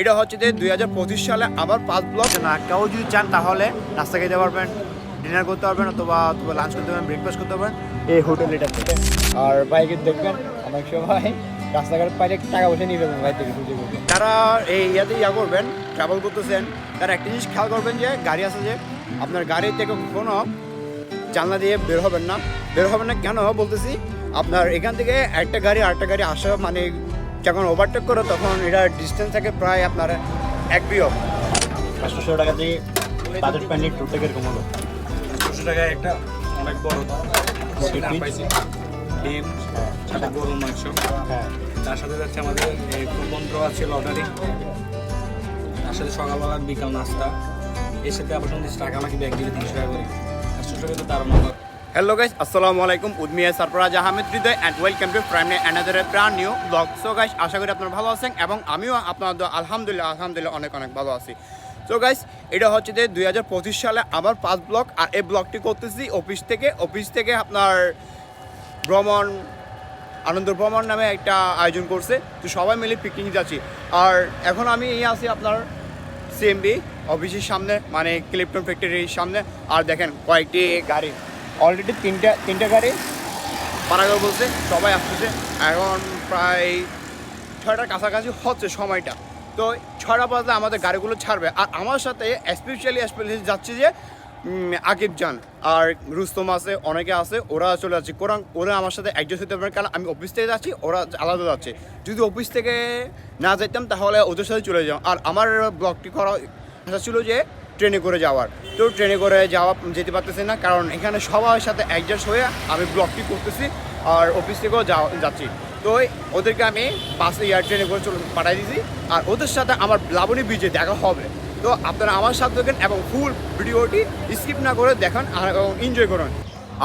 এটা হচ্ছে যে দুই হাজার পঁচিশ সালে আবার পাঁচ ব্লক না কেউ যদি চান তাহলে নাস্তা খেতে পারবেন ডিনার করতে পারবেন অথবা অথবা লাঞ্চ করতে পারবেন ব্রেকফাস্ট করতে পারবেন। এই হোটেল এটা থেকে। আর বাইকে দেখবেন অনেক সময় রাস্তাঘাট পাইলে টাকা পয়সা নিয়ে যাবেন বাইক থেকে খুঁজে খুঁজে যারা এই ইয়াতে ইয়া করবেন ট্রাভেল করতেছেন তারা একটা জিনিস খেয়াল করবেন যে গাড়ি আছে যে আপনার গাড়ি থেকে কোনো জানলা দিয়ে বের হবেন না। বের হবেন না কেন? বলতেছি আপনার এখান থেকে একটা গাড়ি আরেকটা গাড়ি আসা মানে যখন ওভারটেক করে তখন এটা ডিস্টেন্স থাকে প্রায় আপনার এক বিয়ক পাঁচশো টাকা দিয়ে বাজেট প্যান্ডি টুরটা কীরকম হলো দুশো টাকায় একটা অনেক বড় ডিম পাইছি ডিম সাথে গরুর মাংস। হ্যাঁ। তার সাথে যাচ্ছে আমাদের কুপন ড্র আছে লটারি তার সাথে সকালবেলা বিকাল নাস্তা। এর সাথে আবার সন্ধ্যে টাকা আমাকে ব্যাগ দিলে তিনশো টাকা করে। চারশো টাকা তো তার নম্বর হ্যালো গাইস আসসালামু আলাইকুম উদ্মিয়া Sarfaraz Ahmed Hriday and welcome to prime another প্রাণ নিউ ব্লগ সো গাইস আশা করি আপনারা ভালো আছেন, এবং আমিও আপনাদের আলহামদুলিল্লাহ আলহামদুলিল্লাহ, অনেক অনেক ভালো আছি। তো গাইস এটা হচ্ছে যে দুই হাজার পঁচিশ সালে আবার পাঁচ ব্লক আর এই ব্লগটি করতেছি অফিস থেকে। অফিস থেকে আপনার ভ্রমণ, আনন্দ ভ্রমণ নামে একটা আয়োজন করছে। তো সবাই মিলে পিকনিক যাচ্ছি। আর এখন আমি এই আছি আপনার সিএমবি অফিসের সামনে মানে ক্লিপটন ফ্যাক্টরির সামনে। আর দেখেন কয়েকটি গাড়ি। অলরেডি তিনটা তিনটা গাড়ি। পারাগার বলছে, সবাই আসতেছে। এখন প্রায় ছয়টার কাছাকাছি হচ্ছে সময়টা। তো ছয়টা বাজলে আমাদের গাড়িগুলো ছাড়বে। আর আমার সাথে স্পেশালি স্পেশালি যাচ্ছে যে আকিব জান আর রুস্তম আছে, অনেকে আছে, ওরা চলে যাচ্ছে। কোরআন, ওরা আমার সাথে অ্যাডজাস্ট হতে পারে কারণ আমি অফিস থেকে যাচ্ছি, ওরা আলাদা যাচ্ছে। যদি অফিস থেকে না যেতাম তাহলে ওদের সাথে চলে যাও আর আমার ব্লগটি করা আশা ছিল যে ট্রেনে করে যাওয়ার। তো ট্রেনে করে যাওয়া যেতে পারতেছি না, কারণ এখানে সবার সাথে অ্যাডজাস্ট হয়ে আমি ব্লগটি করতেছি আর অফিস থেকেও যাচ্ছি। তো ওদেরকে আমি বাসে এয়ার ট্রেনে করে চলে পাঠিয়ে দিয়েছি আর ওদের সাথে আমার লাবণী ব্রিজে দেখা হবে। তো আপনারা আমার সাথে দেখেন এবং ফুল ভিডিওটি স্কিপ না করে দেখান আর এনজয় করুন।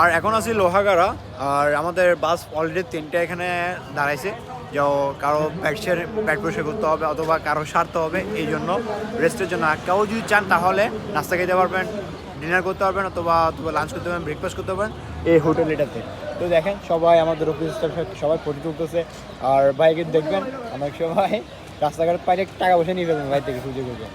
আর এখন আছি লোহাগাড়া, আর আমাদের বাস অলরেডি তিনটে এখানে দাঁড়াইছে। যে কারও ব্যাটসের ব্যাট পরিষ্কার করতে হবে অথবা কারও সারতে হবে, এই জন্য রেস্টের জন্য। আর কেউ যদি চান তাহলে নাস্তা খেতে পারবেন ডিনার করতে পারবেন অথবা অথবা লাঞ্চ করতে পারবেন ব্রেকফাস্ট করতে পারবেন এই হোটেল এটাতে। তো দেখেন, সবাই আমাদের অফিস স্টাফ সবাই ফটো তুলতেছে। আর বাইকে দেখবেন, অনেক সবাই রাস্তাঘাট পাইলে টাকা পয়সা নিয়ে ফেলবেন বাইক থেকে খুঁজে খুঁজে।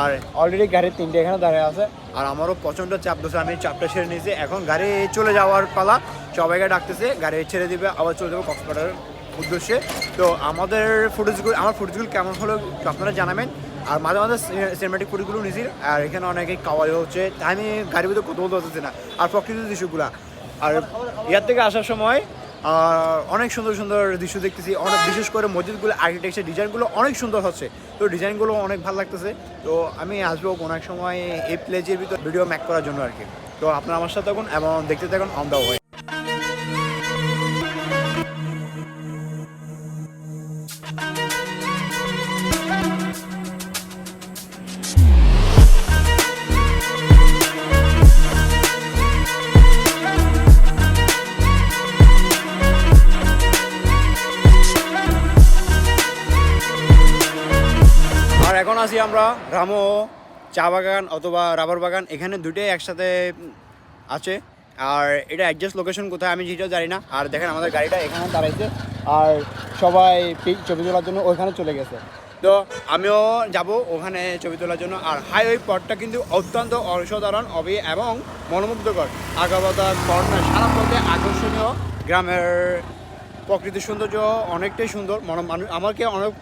আর অলরেডি গাড়ির তিনটে এখানে দাঁড়িয়ে আছে। আর আমারও প্রচণ্ড চাপ দিচ্ছে আমি চাপটা ছেড়ে নিয়েছি। এখন গাড়ি চলে যাওয়ার পালা, সবাইকে ডাকতেছে, গাড়ি ছেড়ে দিবে, আবার চলে যাব কক্সবাজারের উদ্দেশ্যে। তো আমাদের ফুটেজগুলো আমার ফুটেজগুলো কেমন হলো আপনারা জানাবেন। আর মাঝে মাঝে সিনেমাটিক ফুটেজগুলো নিয়েছি আর এখানে অনেকে কাওয়াই হচ্ছে। তাই আমি গাড়ির ভিতরে কথা বলতে পারতেছি না। আর প্রকৃতির দৃশ্যগুলো। আর ইয়ার থেকে আসার সময় অনেক সুন্দর সুন্দর দৃশ্য দেখতেছি। অনেক বিশেষ করে মসজিদগুলো আর্কিটেকচার ডিজাইনগুলো অনেক সুন্দর হচ্ছে। তো ডিজাইনগুলো অনেক ভালো লাগতেছে। তো আমি আসব কোনো এক সময় এই প্লেজের ভিতর ভিডিও ম্যাক করার জন্য আর কি। তো আপনারা আমার সাথে থাকুন এবং দেখতে থাকুন অন দ্য ওয়ে এখন আছি আমরা রামো চা বাগান অথবা রাবার বাগান। এখানে দুটোই একসাথে আছে। আর এটা অ্যাডজাস্ট লোকেশন কোথায় আমি যেটাও জানি না। আর দেখেন আমাদের গাড়িটা এখানে দাঁড়াইছে। আর সবাই পিক ছবি তোলার জন্য ওইখানে চলে গেছে। তো আমিও যাব ওখানে ছবি তোলার জন্য। আর হাইওয়ে পথটা কিন্তু অত্যন্ত অসাধারণ অবি এবং মনোমুগ্ধকর। আগাবাদা কর্নার সারা পথে আকর্ষণীয়। গ্রামের প্রকৃতির সৌন্দর্য অনেকটাই সুন্দর। মন আমাকে অনেক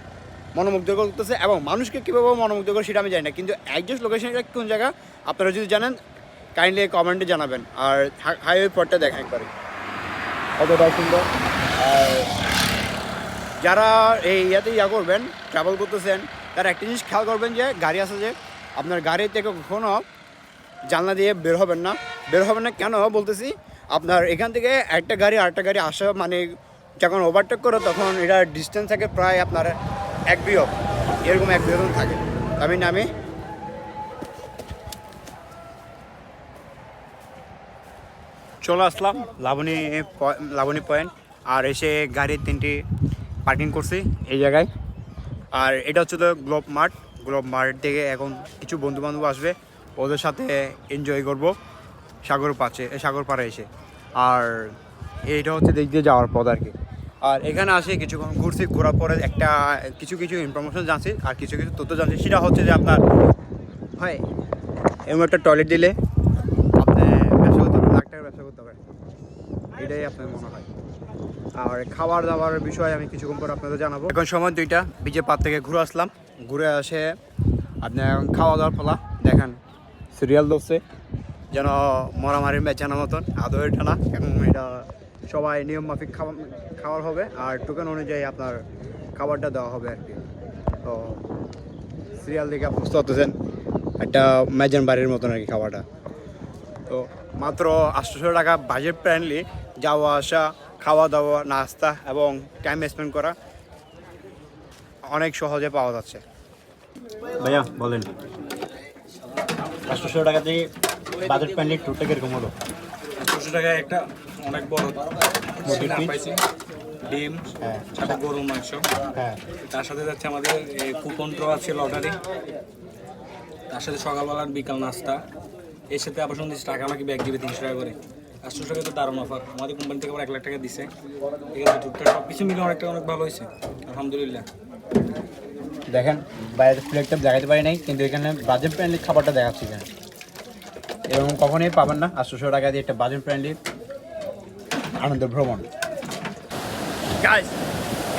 মনোমুগ্ধ করতেছে এবং মানুষকে কীভাবে মনোমুগ্ধ করে সেটা আমি জানি না। কিন্তু একজাস্ট লোকেশনটা কোন জায়গা, আপনারা যদি জানেন কাইন্ডলি কমেন্টে জানাবেন। আর হাইওয়ে পথটা দেখেন একবারে। কতটা সুন্দর। আর যারা এই ইয়াতে ইয়া করবেন ট্রাভেল করতেছেন, তারা একটা জিনিস খেয়াল করবেন যে, গাড়ি আছে যে, আপনার গাড়ি থেকে কখনো জানলা দিয়ে বের হবেন না। বের হবেন না কেন? বলতেছি, আপনার এখান থেকে একটা গাড়ি আরেকটা গাড়ি আসা মানে যখন ওভারটেক করে, তখন এটা ডিস্টেন্স থাকে প্রায় আপনার এক বিয়ক এরকম এক বিয়ক থাকে। আমি নামে চলে আসলাম লাবণী লাবণী পয়েন্ট, আর এসে গাড়ির তিনটি পার্কিং করছি এই জায়গায়। আর এটা হচ্ছে তো গ্লোব মার্ট গ্লোব মার্ট থেকে এখন কিছু বন্ধু বান্ধব আসবে, ওদের সাথে এনজয় করব সাগর পাচ্ছে সাগর পাড়ে এসে। আর এইটা হচ্ছে দিক দিয়ে যাওয়ার পথ আর কি। আর এখানে আসে কিছুক্ষণ ঘুরছি, ঘোরার পরে একটা, কিছু কিছু ইনফরমেশন জানছি, আর কিছু কিছু তথ্য জানছি। সেটা হচ্ছে যে আপনার হয় এমন একটা টয়লেট দিলে আপনি ব্যবসা করতে পারেন, লাখ টাকার ব্যবসা করতে পারেন। এটাই আপনার মনে হয়। আর খাবার দাবার বিষয়ে আমি কিছুক্ষণ পর আপনাদের জানাব। এখন সময় দুইটা বিজে পাত থেকে ঘুরে আসলাম। ঘুরে আসে আপনি এখন খাওয়া দাওয়ার ফলা দেখেন সিরিয়াল দোষে যেন মরামারির ম্যাচ মতন আদৌ এটা না এখন এটা সবাই নিয়ম মাফিক খাবার খাবার হবে আর টোকেন অনুযায়ী আপনার খাবারটা দেওয়া হবে আর কি। তো সিরিয়াল দেখে আপনি বুঝতে পারতেছেন একটা ম্যাজন বাড়ির মতন আর কি খাবারটা। তো মাত্র আটশোশো টাকা বাজেট ফ্রেন্ডলি যাওয়া আসা খাওয়া দাওয়া নাস্তা এবং টাইম স্পেন্ড করা অনেক সহজে পাওয়া যাচ্ছে। ভাইয়া বলেন। আটশোশো টাকা দিয়ে বাজেট ফ্রেন্ডলি ট্যুরটা কীরকম হলো? ছশো টাকায় একটা অনেক বড় পাইছি। ডিম হ্যাঁ। সাথে গরুর মাংস। হ্যাঁ। তার সাথে যাচ্ছে আমাদের কুপন ড্র আছে লটারি। তার সাথে সকালবেলা বিকাল নাস্তা। এর সাথে আবার শুনছি টাকা আমাকে ব্যাগ দিবে তিনশো টাকা করে। আটশো টাকা তো দারুণ অফার আমাদের কোম্পানি থেকে আবার এক লাখ টাকা দিছে। ঠিক আছে টুকটাক সব কিছু মিলে অনেকটা অনেক ভালো হয়েছে। আলহামদুলিল্লাহ। দেখেন বাইরের ফ্লেগটা দেখাতে পারি নাই কিন্তু এখানে বাজেট ফ্রেন্ডলি খাবারটা দেখাচ্ছি এখানে। এবং কখনোই পাবেন না। আটশোশো টাকা দিয়ে একটা বাজেট ফ্রেন্ডলি আনন্দ ভ্রমণ। গাইস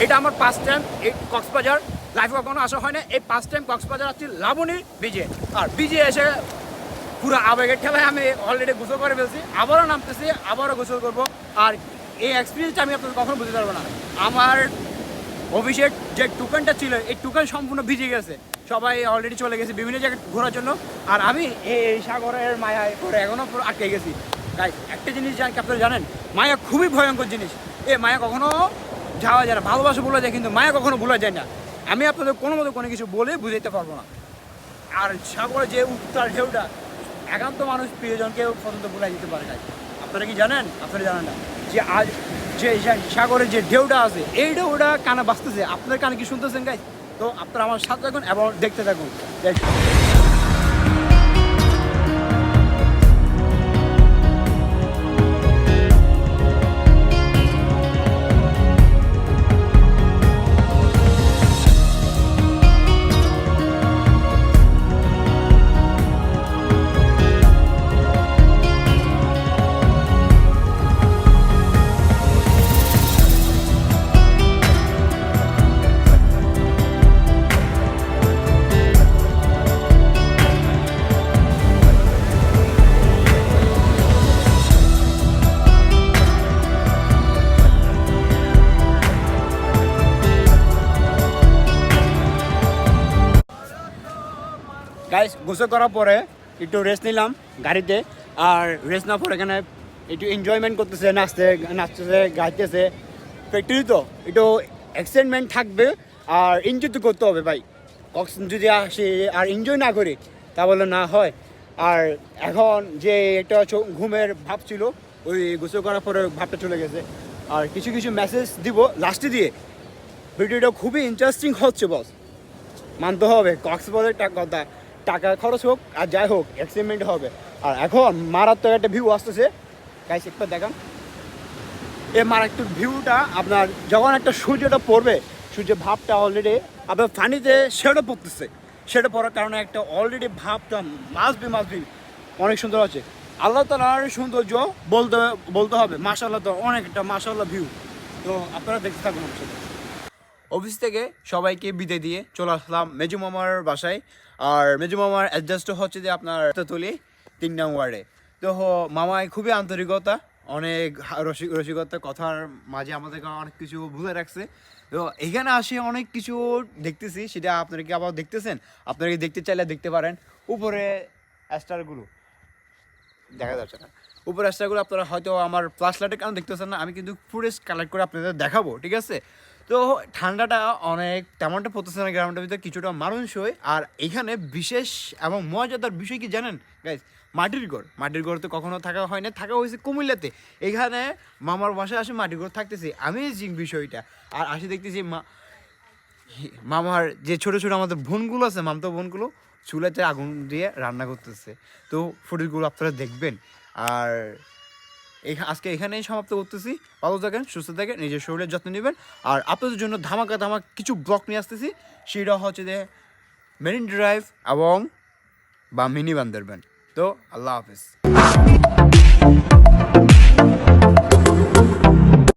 এটা আমার ফার্স্ট টাইম এই কক্সবাজার। লাইফে কখনো আসা হয় না এই ফার্স্ট টাইম কক্সবাজার আসছি লাবণী বিজে। আর বিজে এসে পুরো আবেগের খেলায় আমি অলরেডি গোসল করে ফেলছি। আবারও নামতেছি, আবারও গোসল করব। আর এই এক্সপিরিয়েন্সটা আমি আপনাদের কখনো বুঝতে পারব না। আমার অফিসের যে টুকানটা ছিল, এই টুকান সম্পূর্ণ ভিজে গেছে। সবাই অলরেডি চলে গেছে বিভিন্ন জায়গায় ঘোরার জন্য। আর আমি এই সাগরের মায়ায় পরে এখনও পুরো আটকে গেছি। তাই একটা জিনিস আপনারা জানেন? মায়া খুবই ভয়ঙ্কর জিনিস। এ, মায়া কখনো যাওয়া যায় না। ভালোবাসা বলা যায়, কিন্তু মায়া কখনো ভোলা যায় না। আমি আপনাদের কোনো মতো কোনো কিছু বলে বুঝাইতে পারব না। আর সাগরে যে উত্তাল ঢেউটা, একান্ত মানুষ প্রিয়জনকে পর্যন্ত ভুলাই দিতে পারে না আপনারা কি জানেন? আপনারা জানেন না। যে আজ যে সাগরের যে ঢেউটা আছে, এই ঢেউটা কানে বাঁচতেছে আপনার কানে কি শুনতেছেন গাই তো আপনারা আমার সাথে থাকুন এবং দেখতে থাকুন। গাইস গোসল করার পরে একটু রেস্ট নিলাম গাড়িতে। আর রেস্ট না পরে এখানে একটু এনজয়মেন্ট করতেছে, নাচতে, নাচতেছে, গাইতেছে। ফ্যাক্টরি তো, একটু এক্সাইটমেন্ট থাকবে আর এনজয় তো করতে হবে ভাই। কক্স যদি আসে আর এনজয় না করি, তা বলে না হয়। আর এখন যে একটা ঘুমের ভাব ছিল, ওই গোসল করার পরে ভাবটা চলে গেছে। আর কিছু কিছু মেসেজ দিব লাস্টে দিয়ে। ভিডিওটা খুবই ইন্টারেস্টিং হচ্ছে বস মানতে হবে কক্সবাজার কথা। টাকা খরচ হোক আর যাই হোক এক্সপেরিমেন্ট হবে। আর এখন মারাত্মক একটা ভিউ আসতেছে। গাইস একটু দেখান। এই মারাত্মক ভিউটা আপনার যখন একটা সূর্যটা পড়বে সূর্যের ভাবটা অলরেডি আপনার পানিতে সেটা পড়তেছে। সেটা পড়ার কারণে একটা অলরেডি ভাবটা মাসবি মাসবি অনেক সুন্দর আছে। আল্লাহ তালার সৌন্দর্য বলতে বলতে হবে। মাসাল্লাহ তো অনেকটা মাসাল্লাহ ভিউ তো আপনারা দেখতে থাকুন। অফিস থেকে সবাইকে বিদায় দিয়ে চলে আসলাম মেজু মামার বাসায়। আর মেজু মামার অ্যাডজাস্ট হচ্ছে যে আপনার তুলি তিন নং ওয়ার্ডে। তো মামায় খুবই আন্তরিকতা, অনেক রসিক রসিকতা, কথার মাঝে আমাদেরকে অনেক কিছু ভুলে রাখছে। তো এখানে আসে অনেক কিছু দেখতেছি, সেটা আপনারা কি আবার দেখতেছেন? আপনারা কি দেখতে চাইলে দেখতে পারেন। উপরে অ্যাস্টারগুলো দেখা যাচ্ছে না। উপরে রাস্তাগুলো আপনারা হয়তো আমার প্লাস লাইটের কারণে দেখতেছেন না, আমি কিন্তু ফুটেজ কালেক্ট করে আপনাদের দেখাবো, ঠিক আছে? তো ঠান্ডাটা অনেক, তেমনটা পড়তেছে না গ্রামটার ভিতরে, কিছুটা মানুষই আর এখানে বিশেষ এবং মজাদার বিষয় কি জানেন? গাইজ মাটির ঘর। মাটির ঘর তো কখনো থাকা হয় না থাকা হয়েছে কুমিল্লাতে। এখানে মামার বাসায় আসে মাটির ঘর থাকতেছি। আমেজিং বিষয়টা। আর আসে দেখতেছি মা, মামার যে ছোট ছোট আমাদের বোনগুলো আছে, মামতো বোনগুলো, চুলাতে আগুন দিয়ে রান্না করতেছে। তো ফুটেজগুলো আপনারা দেখবেন। আর আজকে এখানেই সমাপ্ত করতেছি। ভালো থাকেন, সুস্থ থাকেন, নিজের শরীরের যত্ন নেবেন। আর আপনাদের জন্য ধামাকা, ধামাক কিছু ব্লক নিয়ে আসতেছি। সেটা হচ্ছে যে মেরিন ড্রাইভ এবং বা মিনি বান্দরবান তো, আল্লাহ হাফিজ।